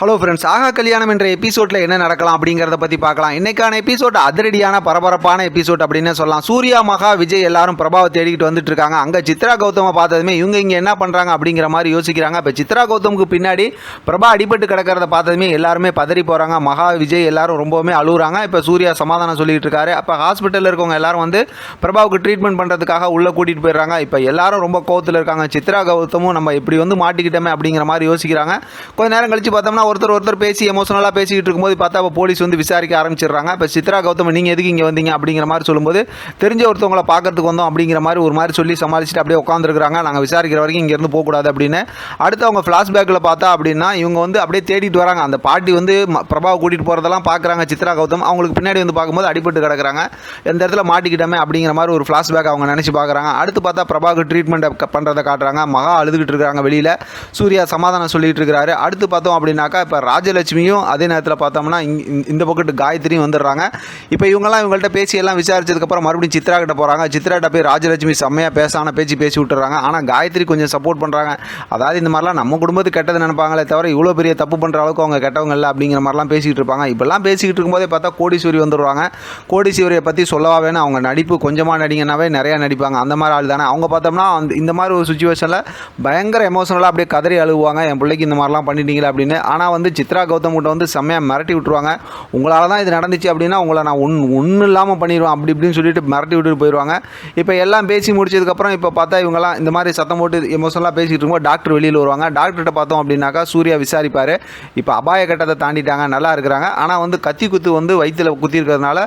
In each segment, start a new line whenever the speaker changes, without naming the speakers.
Hello friends ஆகா கல்யாணம் என்ற எபிசோடில் என்ன நடக்கலாம் அப்படிங்கிறத பற்றி பார்க்கலாம். இன்னைக்கான எபிசோட் அதிரடியான பரபரப்பான எபிசோட் அப்படின்னு சொல்லலாம். சூர்யா மகா விஜய் எல்லாரும் பிரபாவை தேடிக்கிட்டு வந்துட்டு இருக்காங்க. அங்கே சித்ரா கௌதமை பார்த்ததுமே இவங்க இங்கே என்ன பண்ணுறாங்க அப்படிங்கிற மாதிரி யோசிக்கிறாங்க. இப்போ சித்ரா கௌதமுக்கு பின்னாடி பிரபா அடிபட்டு கிடக்கிறத பார்த்ததுமே எல்லாருமே பதறி போகிறாங்க மகா விஜய் எல்லாரும் ரொம்பவுமே அழுகுறாங்க. இப்போ சூர்யா சமாதானம் சொல்லிட்டு இருக்காரு. அப்போ ஹாஸ்பிட்டலில் இருக்கவங்க எல்லாரும் வந்து பிரபாவுக்கு ட்ரீட்மெண்ட் பண்ணுறதுக்காக உள்ளே கூட்டிகிட்டு போயிடுறாங்க. இப்போ எல்லாரும் ரொம்ப கோவத்தில் இருக்காங்க. சித்ரா கௌதமும் நம்ம இப்படி வந்து மாட்டிக்கிட்டோமே அப்படிங்கிற மாதிரி யோசிக்கிறாங்க. கொஞ்ச நேரம் கழிச்சு பார்த்தோம்னா ஒருத்தர் ஒருத்தர் பேசி எமோஷனலாக பேசிக்கிட்டு இருக்கும்போது பார்த்தா அப்போ போலீஸ் வந்து விசாரிக்க ஆரம்பிச்சிடுறாங்க. இப்போ சித்ரா கௌதம் நீங்கள் எதுக்கு இங்கே வந்தீங்க அப்படிங்கிற மாதிரி சொல்லும்போது தெரிஞ்ச ஒருத்தவங்களை பார்க்கறதுக்கு வந்தோம் அப்படிங்கிற மாதிரி ஒரு மாதிரி சொல்லி சமாளிச்சுட்டு அப்படியே உட்காந்துருக்குறாங்க நாங்கள் விசாரிக்கிற வரைக்கும் இங்கேருந்து போகக்கூடாது அப்படின்னு. அடுத்து அவங்க ஃப்ளாஷ்பேக்கில் பார்த்தா அப்படின்னா இவங்க வந்து அப்படியே தேடிட்டு வராங்க. அந்த பாட்டி வந்து ம- பிரபாவை கூட்டிகிட்டு போகிறதெல்லாம் பார்க்குறாங்க. சித்ரா கௌதம் அவங்களுக்கு பின்னாடி வந்து பார்க்கும்போது அடிபட்டு கிடக்குறாங்க. எந்த இடத்துல மாட்டிக்கிட்டோமே அப்படிங்கிற மாதிரி ஒரு ஃப்ளாஷ்பேக் அவங்க நினச்சி பார்க்குறாங்க. அடுத்து பார்த்தா பிரபாவுக்கு ட்ரீட்மெண்ட் பண்ணுறதை காட்டுறாங்க. மகா அழுதுகிட்டு இருக்காங்க வெளியில். சூர்யா சமாதானம் சொல்லிட்டு இருக்கிறாரு. அடுத்து பார்த்தோம் அப்படின்னாக்கா இப்போ ராஜலட்சுமியும் அதே நேரத்தில் பார்த்தோம்னா இந்த- பக்கத்து காயத்ரியும் வந்துடுறாங்க. இப்போ இவங்கெல்லாம் இவங்கள்ட்ட பேசி எல்லாம் விசாரிச்சதுக்கப்புறம் மறுபடியும் சித்ரா கிட்ட போகிறாங்க சித்ராட்ட போய் ராஜலட்சுமி செம்மையாக பேசான பேச்சு பேசி விட்டுறாங்க. ஆனால் காயத்ரி கொஞ்சம் சப்போர்ட் பண்ணுறாங்க அதாவது இந்த மாதிரிலாம் நம்ம குடும்பத்துக்கு கெட்டது நினைப்பாங்களே தவிர இவ்வளோ பெரிய தப்பு பண்ணுற அளவுக்கு அவங்க கெட்டவங்க இல்லை அப்படிங்கிற மாதிரிலாம் பேசிக்கிட்டு இருப்பாங்க. இப்போல்லாம் பேசிக்கிட்டு இருக்கும்போதே பார்த்தா கோடீஸ்வரி வந்துடுவாங்க. கோடீஸ்வரியை பற்றி சொல்லவா வேணும் அவங்க நடிப்பு கொஞ்சமாக நடிங்கனாவே நிறையா நடிப்பாங்க. அந்த மாதிரி ஆள் தானே. அவங்க பார்த்தோம்னா அந்த இந்த மாதிரி ஒரு சுச்சுவேஷனில் பயங்கர எமோஷனலாக அப்படியே கதறி அழுவாங்க என் பிள்ளைக்கு இந்த மாதிரிலாம் பண்ணிட்டீங்களா அப்படின்னு. ஆனால் ஆனால் வந்து சித்ரா கௌதம் கிட்ட வந்து செம்மையாக மிரட்டி விட்டுருவாங்க. உங்களால் தான் இது நடந்துச்சு அப்படின்னா உங்களை நான் ஒன்று ஒன்றும் இல்லாமல் பண்ணிடுவேன் அப்படி இப்படின்னு சொல்லிட்டு மிரட்டி விட்டுட்டு போயிடுவாங்க இப்போ எல்லாம் பேசி முடிச்சதுக்கப்புறம் இப்போ பார்த்தா இவங்கெல்லாம் இந்த மாதிரி சத்தம் போட்டு எமோஷனலாக பேசிகிட்டு இருக்கும்போது டாக்டர் வெளியில் வருவாங்க. டாக்டர்கிட்ட பார்த்தோம் அப்படின்னாக்கா சூர்யா விசாரிப்பார். இப்போ அபாய கட்டத்தை தாண்டிட்டாங்க நல்லா இருக்கிறாங்க. ஆனால் வந்து கத்தி குத்து வந்து வயிற்றில் குத்தி இருக்கிறதுனால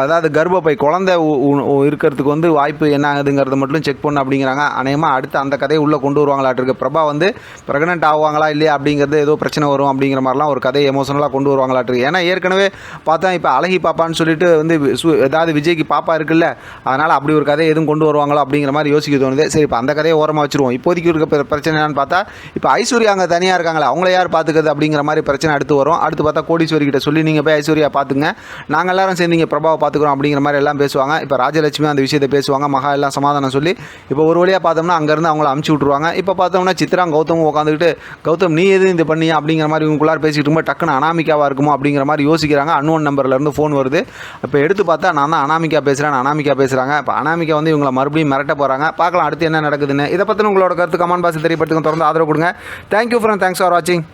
அதாவது கர்ப்பப்பை குழந்தை இருக்கிறதுக்கு வந்து வாய்ப்பு என்ன ஆகுதுங்கிறத மட்டும் செக் பண்ணு அப்படிங்கிறாங்க. அநேகமாக அடுத்து அந்த கதையை உள்ளே கொண்டு வருவாங்களாட்டிருக்கு. பிரபா வந்து ப்ரெக்னென்ட் ஆவாங்களா இல்லையா அப்படிங்கிறது ஏதோ பிரச்சனை வரும் அப்படிங்கிற மாதிரிலாம் ஒரு கதையை எமோஷனலாக கொண்டு வருவாங்களாட்டு ஏன்னா ஏற்கனவே பார்த்தா இப்போ அழகி பாப்பான்னு சொல்லிட்டு வந்து சு- ஏதாவது விஜய்க்கு பாப்பா இருக்குல்ல அதனால் அப்படி ஒரு கதையை எதுவும் கொண்டு வருவாங்களோ அப்படிங்கிற மாதிரி யோசிக்க தோணுது. சரி இப்போ அந்த கதையை ஓரமாக வச்சுருவோம். இப்போதைக்கு இருக்க பிரச்சனை என்னன்னு பார்த்தா இப்போ ஐஸ்வர்யா அங்கே தனியாக இருக்காங்களே அவங்கள யார் பார்த்துக்கிறது அப்படிங்கிற மாதிரி பிரச்சனை அடுத்து வரும். அடுத்து பார்த்தா கோடீஸ்வரி கிட்ட சொல்லி நீங்கள் போய் ஐஸ்வர்யா பார்த்துங்க நாங்கள் எல்லாரும் சேர்ந்து இங்கே பிரபாவை பார்த்துக்குறோம் அப்படிங்கிற மாதிரி எல்லாம் பேசுவாங்க. இப்போ ராஜலட்சுமி அந்த விஷயத்தை பேசுவாங்க. மகா எல்லாம் சமாதானம் சொல்லி இப்போ ஒரு வழியாக பார்த்தோம்னா அங்கேருந்து அவங்கள அமுச்சு விட்ருவாங்க இப்போ பார்த்தோம்னா சித்ரா கௌதமும் உட்காந்துக்கிட்டு கௌதம் நீ எது இது பண்ணியா? அப்படிங்கிற மாதிரி இவங்களுக்குள்ளார பேசிக்கிட்டு இருக்கும்போது டக்குன்னு அனாமிக்காவாக இருக்குமோ அப்படிங்கிற மாதிரி யோசிக்கிறாங்க. அன்னோன் நம்பர்லேருந்து ஃபோன் வருது. இப்போ எடுத்து பார்த்தா நான் தான் அனாமிகா பேசுகிறேன் அனாமிகா பேசுகிறாங்க இப்போ அனாமிக்கா வந்து இவங்களை மறுபடியும் மிரட்ட போகிறாங்க பார்க்கலாம் அடுத்து என்ன நடக்குதுன்னு. இதை பற்றின உங்களோட கருத்து கமெண்ட் பாக்ஸில் தெரியப்படுத்துங்க. தொடர்ந்து ஆதரவு கொடுங்க. தேங்க்யூ ஃப்ரெண்ட் தேங்க்ஸ் ஃபார் வாட்சிங்